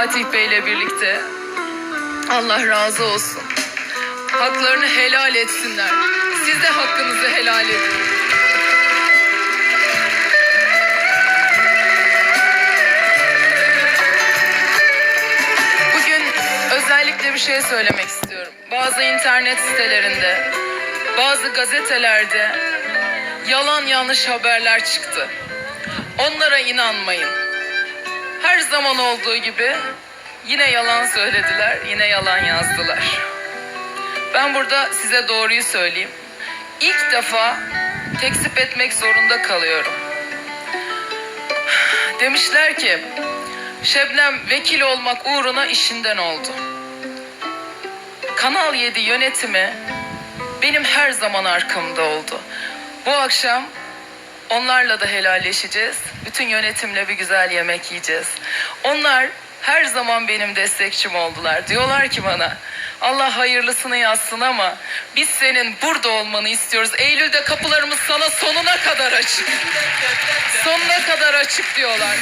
Fatih Bey'le birlikte. Allah razı olsun. Haklarını helal etsinler. Siz de hakkınızı helal edin. Bugün özellikle bir şey söylemek istiyorum. Bazı internet sitelerinde, bazı gazetelerde yalan yanlış haberler çıktı. Onlara inanmayın. Her zaman olduğu gibi yine yalan söylediler, yine yalan yazdılar. Ben burada size doğruyu söyleyeyim. İlk defa tekzip etmek zorunda kalıyorum. Demişler ki Şebnem vekil olmak uğruna işinden oldu. Kanal 7 yönetimi benim her zaman arkamda oldu. Bu akşam onlarla da helalleşeceğiz. Bütün yönetimle bir güzel yemek yiyeceğiz. Onlar her zaman benim destekçim oldular. Diyorlar ki bana Allah hayırlısını yazsın ama biz senin burada olmanı istiyoruz. Eylül'de kapılarımız sana sonuna kadar açık. Sonuna kadar açık diyorlar.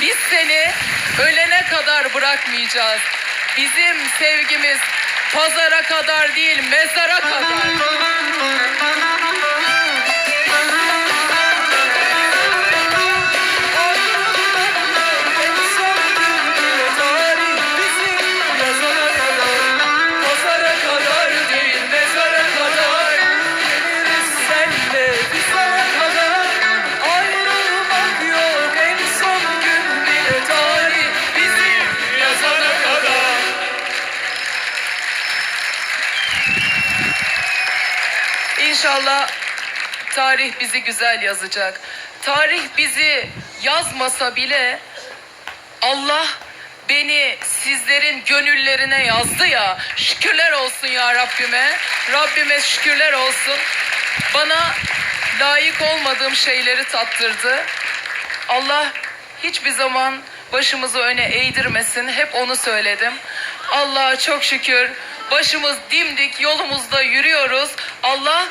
Biz seni ölene kadar bırakmayacağız. Bizim sevgimiz pazara kadar değil mezara kadar. İnşallah tarih bizi güzel yazacak. Tarih bizi yazmasa bile Allah beni sizlerin gönüllerine yazdı ya. Şükürler olsun ya Rabbime. Rabbime şükürler olsun. Bana layık olmadığım şeyleri tattırdı. Allah hiçbir zaman başımızı öne eğdirmesin. Hep onu söyledim. Allah'a çok şükür başımız dimdik yolumuzda yürüyoruz. Allah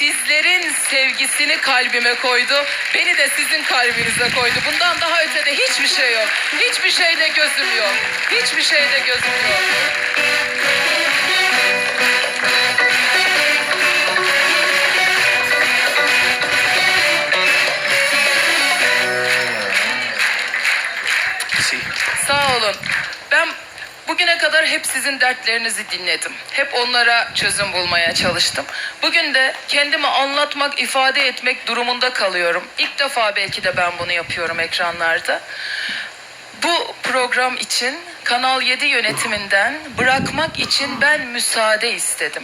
sizlerin sevgisini kalbime koydu. Beni de sizin kalbinize koydu. Bundan daha ötede hiçbir şey yok. Hiçbir şeyde gözüm yok. Hiçbir şeyde gözüm yok. Kadar hep sizin dertlerinizi dinledim. Hep onlara çözüm bulmaya çalıştım. Bugün de kendimi anlatmak, ifade etmek durumunda kalıyorum. İlk defa belki de ben bunu yapıyorum ekranlarda. Bu program için Kanal 7 yönetiminden bırakmak için ben müsaade istedim.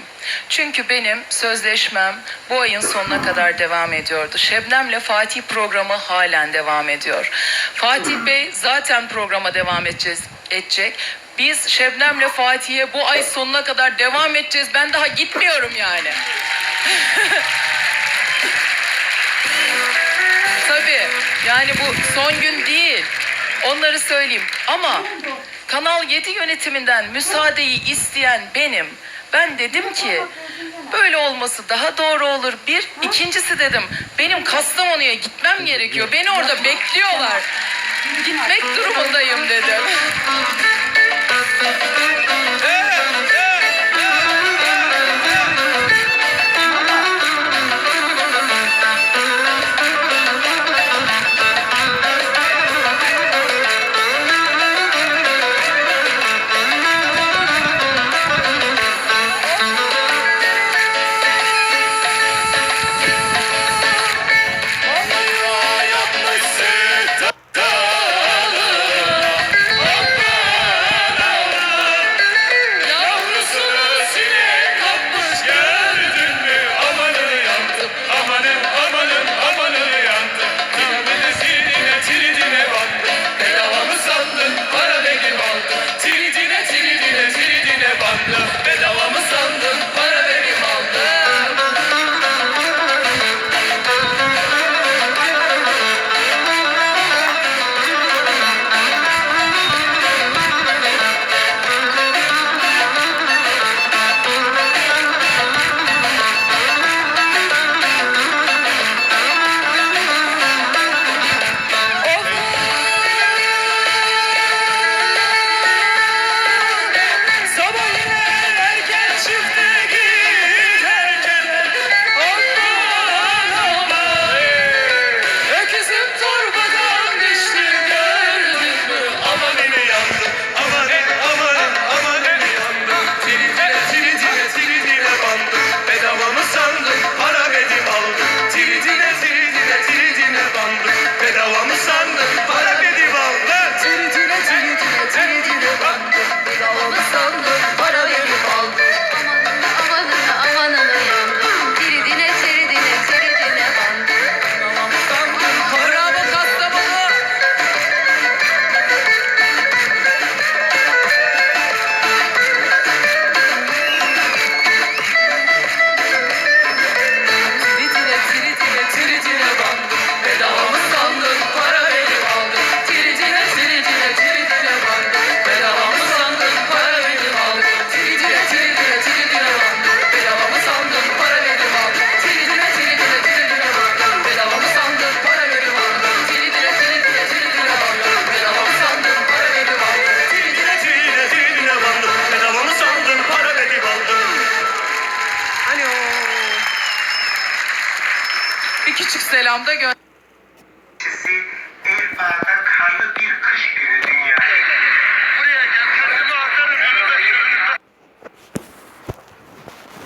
Çünkü benim sözleşmem bu ayın sonuna kadar devam ediyordu. Şebnem'le Fatih programı halen devam ediyor. Fatih Bey zaten programa devam edeceğiz, edecek. Biz Şebnem'le Fatih'e bu ay sonuna kadar devam edeceğiz. Ben daha gitmiyorum yani. Tabii yani bu son gün değil. Onları söyleyeyim. Ama Kanal 7 yönetiminden müsaadeyi isteyen benim. Ben dedim ki böyle olması daha doğru olur. Bir, ikincisi dedim benim Kastamonu'ya gitmem gerekiyor. Beni orada bekliyorlar. Gitmek durumundayım dedim. Bir küçük selam da gönder.